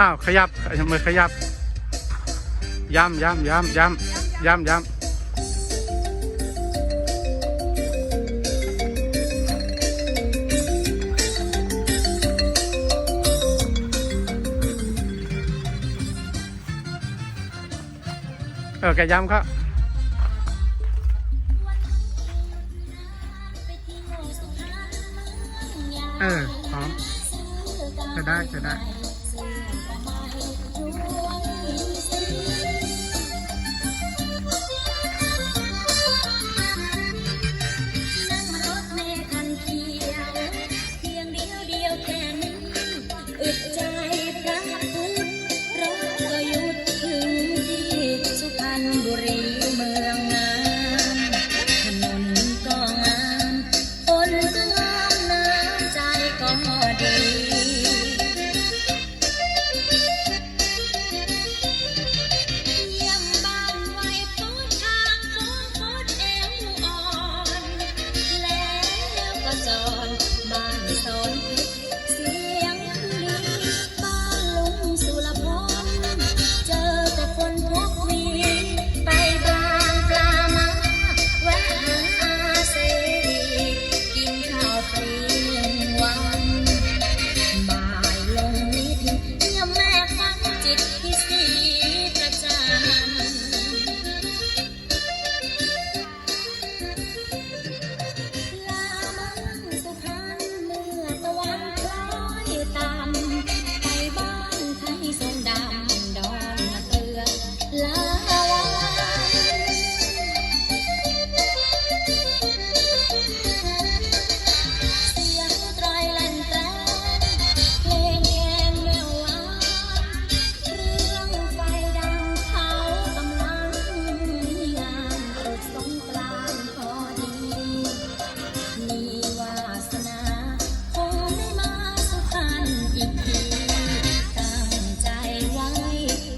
อ้าวขยับมือขยับ ย้ำย้ำย้ำย้ำย้ำย้ำเออแกย้ำครับเออพร้อมจะได้จะได้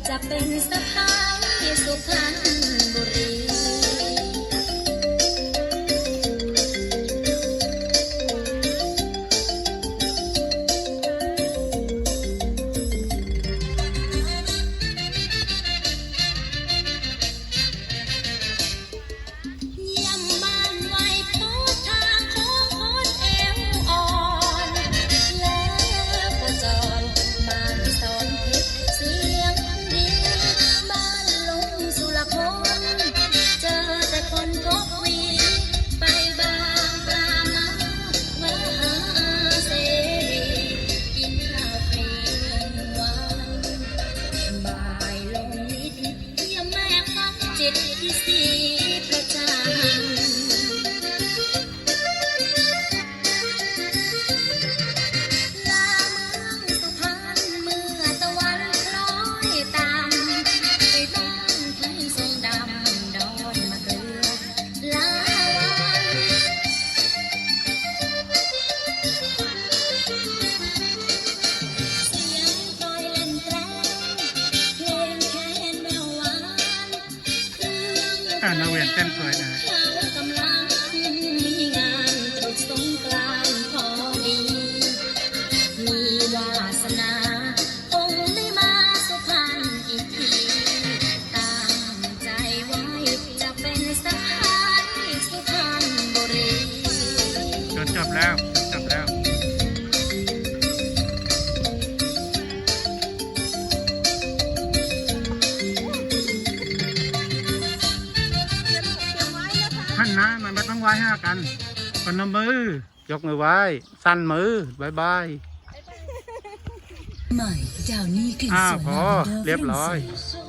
จะเป็นสะพ้ายสุพรรณบุรี งสุรพลเจอแต่คนพบวี ไปบางปลามาแวะหาเสรีกินข้าวฟรีหนึ่งวันบ่ายลงนิดเยี่ยมแม่ฟังจิตที่สีประ องอ่านาเวียนเต้นสวยนะเขากำลังมีงานตรุษสงกรานต์พอดี มีวาสนาคงได้มาสุพรรณอีกทีตั้งใจไว้จะเป็นสะพ้ายสุพรรณบุรี จนจบแล้วจบแล้ว ว้ห้ากันพนมมือ ยกมือไหว้ สั้นมือบายบายใหม่ดาวนี่กลิ่นอ้าวสวยพอลาเวนดอร์เรียบร้อยฝรั่งเศส